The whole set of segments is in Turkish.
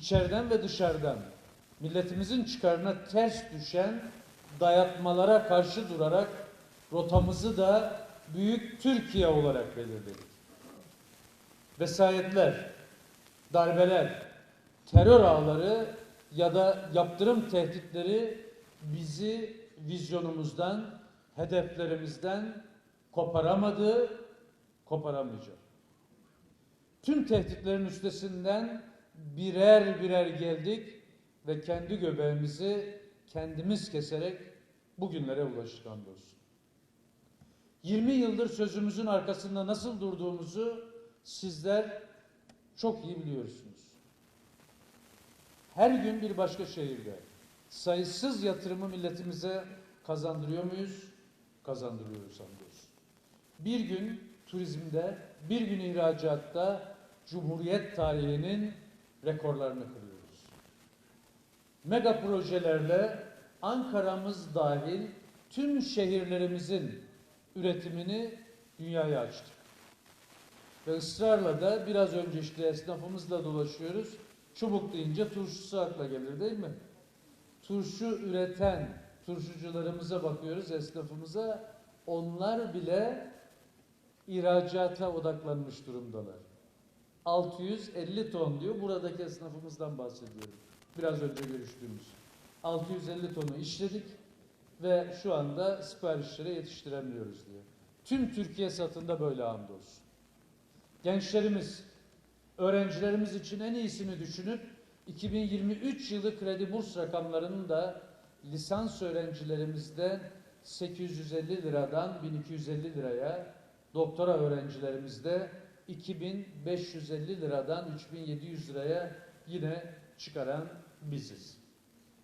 içeriden ve dışarıdan milletimizin çıkarına ters düşen dayatmalara karşı durarak rotamızı da büyük Türkiye olarak belirledik. Vesayetler, darbeler, terör ağları ya da yaptırım tehditleri bizi vizyonumuzdan, hedeflerimizden koparamadı, koparamayacak. Tüm tehditlerin üstesinden birer birer geldik ve kendi göbeğimizi kendimiz keserek bugünlere ulaştık hamdolsun. 20 yıldır sözümüzün arkasında nasıl durduğumuzu sizler çok iyi biliyorsunuz. Her gün bir başka şehirde sayısız yatırımı milletimize kazandırıyor muyuz? Kazandırıyoruz hamdolsun. Bir gün turizmde, bir gün ihracatta Cumhuriyet tarihinin rekorlarını kırıyoruz. Mega projelerle Ankara'mız dahil tüm şehirlerimizin üretimini dünyaya açtık. Ve ısrarla da biraz önce işte esnafımızla dolaşıyoruz. Çubuk deyince turşusu akla gelir değil mi? Turşu üreten turşucularımıza bakıyoruz, esnafımıza. Onlar bile ihracata odaklanmış durumdalar. 650 ton diyor. Buradaki esnafımızdan bahsediyorum. Biraz önce görüştüğümüz. 650 tonu işledik ve şu anda siparişlere yetiştiremiyoruz diyor. Tüm Türkiye satında böyle hamdolsun. Gençlerimiz, öğrencilerimiz için en iyisini düşünüp 2023 yılı kredi burs rakamlarını da lisans öğrencilerimizde 850 liradan 1250 liraya, doktora öğrencilerimizde 2550 liradan 3700 liraya yine çıkaran biziz.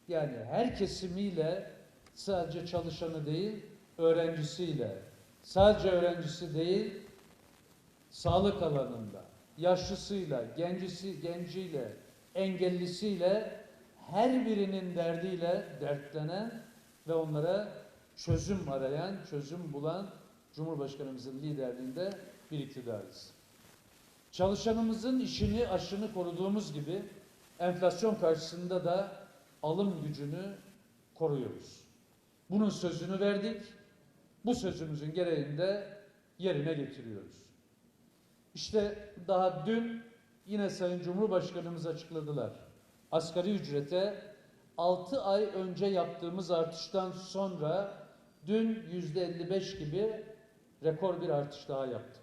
Yani her kesimiyle sadece çalışanı değil, öğrencisiyle, sadece öğrencisi değil, sağlık alanında, yaşlısıyla, gencisi, genciyle, engellisiyle her birinin derdiyle dertlenen ve onlara çözüm arayan, çözüm bulan Cumhurbaşkanımızın liderliğinde bir iktidarız. Çalışanımızın işini, aşını koruduğumuz gibi enflasyon karşısında da alım gücünü koruyoruz. Bunun sözünü verdik. Bu sözümüzün gereğini de yerine getiriyoruz. İşte daha dün yine Sayın Cumhurbaşkanımız açıkladılar. Asgari ücrete 6 ay önce yaptığımız artıştan sonra dün yüzde 55 gibi rekor bir artış daha yaptık.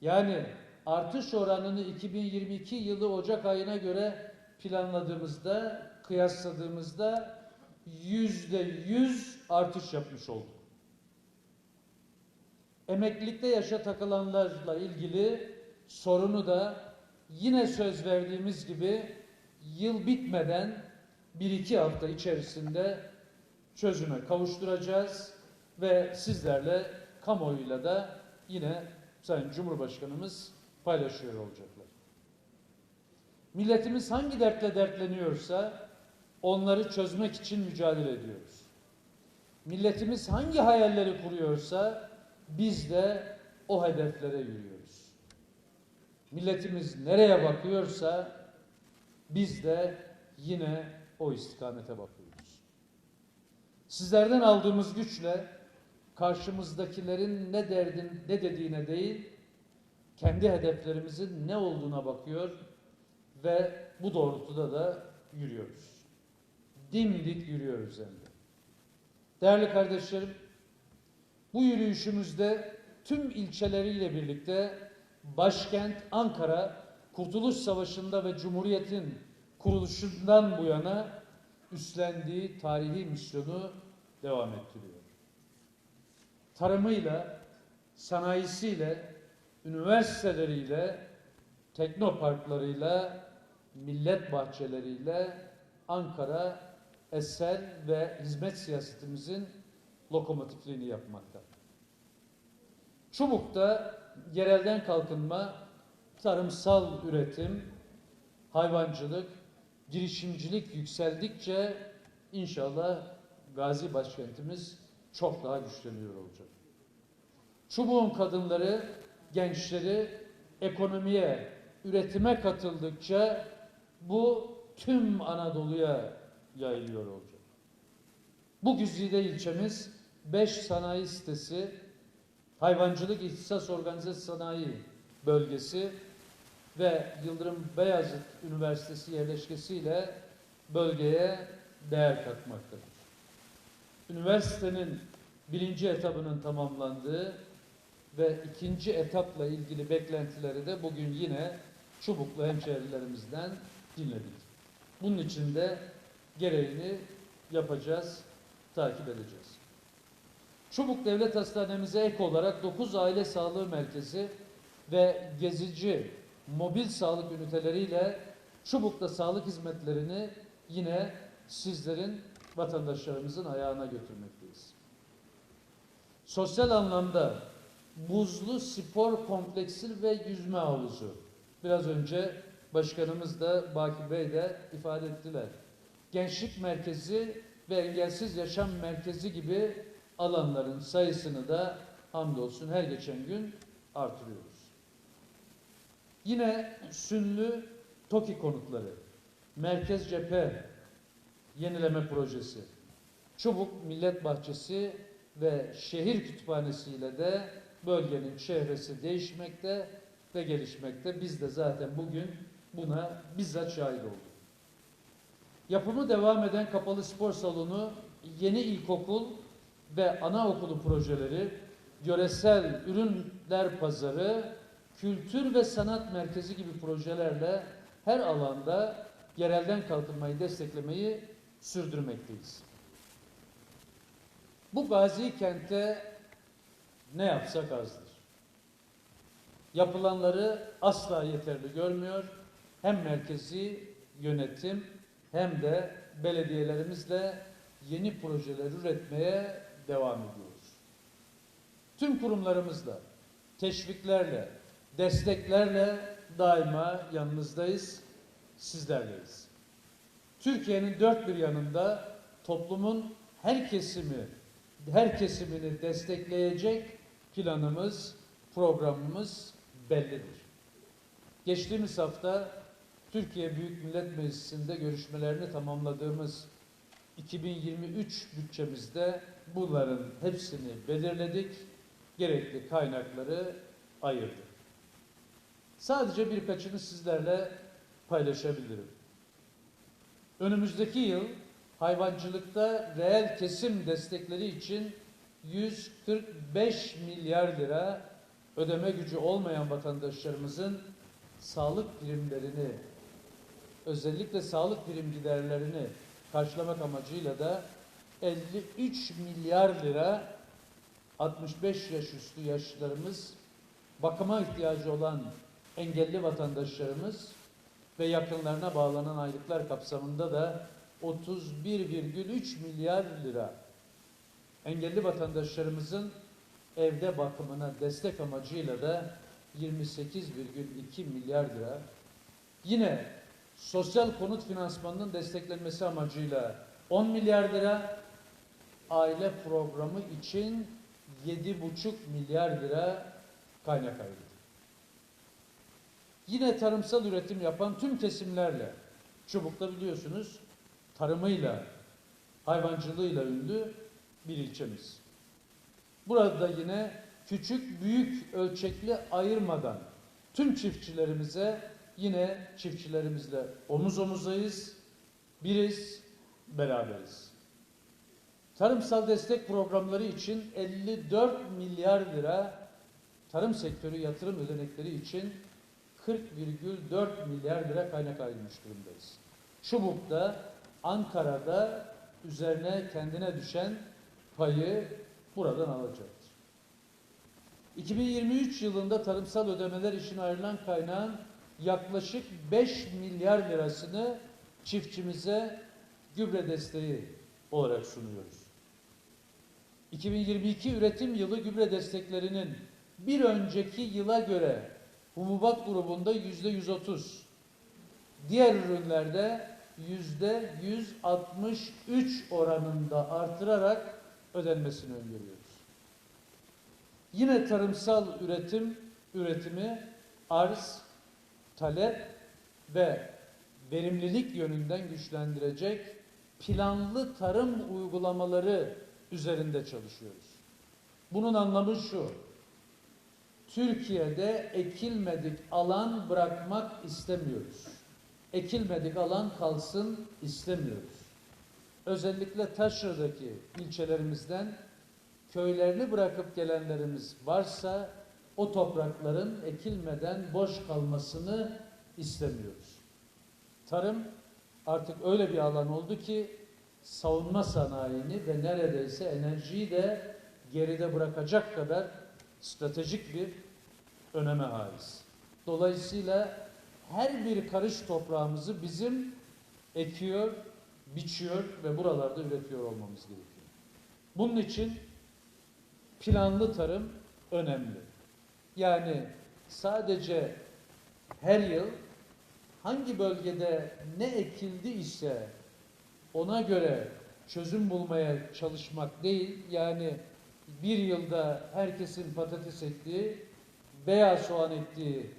Yani artış oranını 2022 yılı Ocak ayına göre planladığımızda, kıyasladığımızda yüzde yüz artış yapmış olduk. Emeklilikte yaşa takılanlarla ilgili sorunu da yine söz verdiğimiz gibi yıl bitmeden bir iki hafta içerisinde çözüme kavuşturacağız ve sizlerle kamuoyuyla da yine Sayın Cumhurbaşkanımız paylaşıyor olacaklar. Milletimiz hangi dertle dertleniyorsa onları çözmek için mücadele ediyoruz. Milletimiz hangi hayalleri kuruyorsa biz de o hedeflere yürüyoruz. Milletimiz nereye bakıyorsa biz de yine o istikamete bakıyoruz. Sizlerden aldığımız güçle karşımızdakilerin ne derdin ne dediğine değil, kendi hedeflerimizin ne olduğuna bakıyor ve bu doğrultuda da yürüyoruz. Dimdik yürüyoruz hem de. Değerli kardeşlerim, bu yürüyüşümüzde tüm ilçeleriyle birlikte başkent Ankara Kurtuluş Savaşı'nda ve Cumhuriyet'in kuruluşundan bu yana üstlendiği tarihi misyonu devam ettiriyor. Tarımıyla, sanayisiyle, üniversiteleriyle, teknoparklarıyla, millet bahçeleriyle Ankara eser ve hizmet siyasetimizin lokomotifliğini yapmakta. Çubuk'ta yerelden kalkınma, tarımsal üretim, hayvancılık, girişimcilik yükseldikçe inşallah gazi başkentimiz çok daha güçleniyor olacak. Çubuğun kadınları, gençleri ekonomiye, üretime katıldıkça bu tüm Anadolu'ya yayılıyor olacak. Bu güzide ilçemiz 5 sanayi sitesi, hayvancılık ihtisas organize sanayi bölgesi ve Yıldırım Beyazıt Üniversitesi yerleşkesiyle bölgeye değer katmaktadır. Üniversitenin birinci etabının tamamlandığı ve ikinci etapla ilgili beklentileri de bugün yine Çubuklu hemşehrilerimizden dinledik. Bunun için de gereğini yapacağız, takip edeceğiz. Çubuk Devlet Hastanemize ek olarak 9 aile sağlığı merkezi ve gezici mobil sağlık üniteleriyle Çubuk'ta sağlık hizmetlerini yine sizlerin, vatandaşlarımızın ayağına götürmekteyiz. Sosyal anlamda buzlu spor kompleksi ve yüzme havuzu. Biraz önce başkanımız da Baki Bey de ifade ettiler. Gençlik merkezi ve engelsiz yaşam merkezi gibi alanların sayısını da hamdolsun her geçen gün artırıyoruz. Yine Sünlü TOKİ konutları, Merkez Cephe Yenileme Projesi, Çubuk Millet Bahçesi ve Şehir Kütüphanesi ile de bölgenin çehresi değişmekte ve gelişmekte. Biz de zaten bugün buna bizzat şahit olduk. Yapımı devam eden kapalı spor salonu, yeni ilkokul ve anaokulu projeleri, yöresel ürünler pazarı, kültür ve sanat merkezi gibi projelerle her alanda yerelden kalkınmayı desteklemeyi sürdürmekteyiz. Bu gazi kente ne yapsak azdır. Yapılanları asla yeterli görmüyor. Hem merkezi yönetim hem de belediyelerimizle yeni projeler üretmeye devam ediyoruz. Tüm kurumlarımızla, teşviklerle, desteklerle daima yanınızdayız, sizlerleyiz. Türkiye'nin dört bir yanında toplumun her kesimi, her kesimini destekleyecek planımız, programımız bellidir. Geçtiğimiz hafta Türkiye Büyük Millet Meclisi'nde görüşmelerini tamamladığımız 2023 bütçemizde bunların hepsini belirledik, gerekli kaynakları ayırdık. Sadece birkaçını sizlerle paylaşabilirim. Önümüzdeki yıl hayvancılıkta reel kesim destekleri için 145 milyar lira ödeme gücü olmayan vatandaşlarımızın sağlık primlerini özellikle sağlık prim giderlerini karşılamak amacıyla da 53 milyar lira 65 yaş üstü yaşlılarımız bakıma ihtiyacı olan engelli vatandaşlarımız ve yakınlarına bağlanan aylıklar kapsamında da 31,3 milyar lira engelli vatandaşlarımızın evde bakımına destek amacıyla da 28,2 milyar lira yine sosyal konut finansmanının desteklenmesi amacıyla 10 milyar lira aile programı için 7,5 milyar lira kaynak ayırdı. Yine tarımsal üretim yapan tüm kesimlerle Çubuk'ta biliyorsunuz tarımıyla, hayvancılığıyla ünlü bir ilçemiz. Burada yine küçük büyük ölçekli ayırmadan tüm çiftçilerimize yine çiftçilerimizle omuz omuzayız, biriz, beraberiz. Tarımsal destek programları için 54 milyar lira tarım sektörü yatırım ödenekleri için 40,4 milyar lira kaynak ayrılmış durumdayız. Çubuk'ta, Ankara'da üzerine kendine düşen payı buradan alacaktır. 2023 yılında tarımsal ödemeler için ayrılan kaynağın yaklaşık 5 milyar lirasını çiftçimize gübre desteği olarak sunuyoruz. 2022 üretim yılı gübre desteklerinin bir önceki yıla göre hububat grubunda yüzde 130, diğer ürünlerde yüzde 163 oranında artırarak ödenmesini öngörüyoruz. Yine tarımsal üretim üretimi arz, talep ve verimlilik yönünden güçlendirecek planlı tarım uygulamaları üzerinde çalışıyoruz. Bunun anlamı şu. Türkiye'de ekilmedik alan bırakmak istemiyoruz. Ekilmedik alan kalsın istemiyoruz. Özellikle Taşra'daki ilçelerimizden köylerini bırakıp gelenlerimiz varsa o toprakların ekilmeden boş kalmasını istemiyoruz. Tarım artık öyle bir alan oldu ki savunma sanayini ve neredeyse enerjiyi de geride bırakacak kadar stratejik bir öneme haiz. Dolayısıyla her bir karış toprağımızı bizim ekiyor, biçiyor ve buralarda üretiyor olmamız gerekiyor. Bunun için planlı tarım önemli. Yani sadece her yıl hangi bölgede ne ekildi ise ona göre çözüm bulmaya çalışmak değil. Yani bir yılda herkesin patates ektiği veya soğan ektiği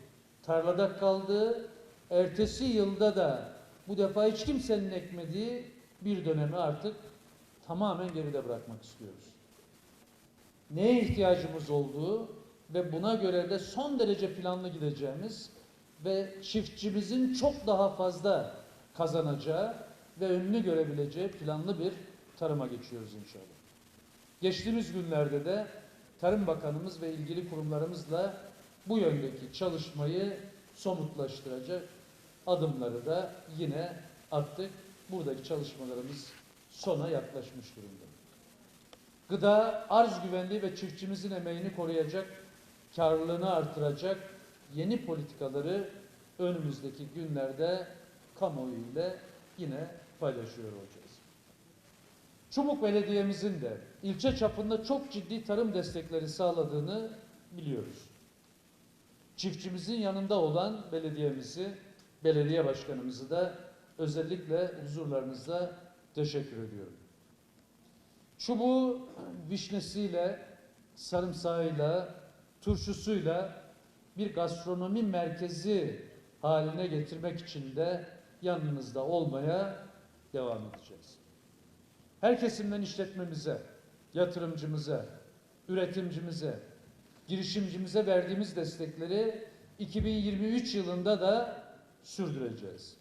tarlada kaldığı, ertesi yılda da bu defa hiç kimsenin ekmediği bir dönemi artık tamamen geride bırakmak istiyoruz. Neye ihtiyacımız olduğu ve buna göre de son derece planlı gideceğimiz ve çiftçimizin çok daha fazla kazanacağı ve önünü görebileceği planlı bir tarıma geçiyoruz inşallah. Geçtiğimiz günlerde de Tarım Bakanımız ve ilgili kurumlarımızla bu yöndeki çalışmayı somutlaştıracak adımları da yine attık. Buradaki çalışmalarımız sona yaklaşmış durumda. Gıda, arz güvenliği ve çiftçimizin emeğini koruyacak, karlılığını artıracak yeni politikaları önümüzdeki günlerde kamuoyu ile yine paylaşıyor olacağız. Çubuk Belediye'mizin de ilçe çapında çok ciddi tarım destekleri sağladığını biliyoruz. Çiftçimizin yanında olan belediyemizi, belediye başkanımızı da özellikle huzurlarınızda teşekkür ediyorum. Çubuğu vişnesiyle, sarımsağıyla, turşusuyla bir gastronomi merkezi haline getirmek için de yanınızda olmaya devam edeceğiz. Her kesimden işletmemize, yatırımcımıza, üretimcimize, girişimcimize verdiğimiz destekleri 2023 yılında da sürdüreceğiz.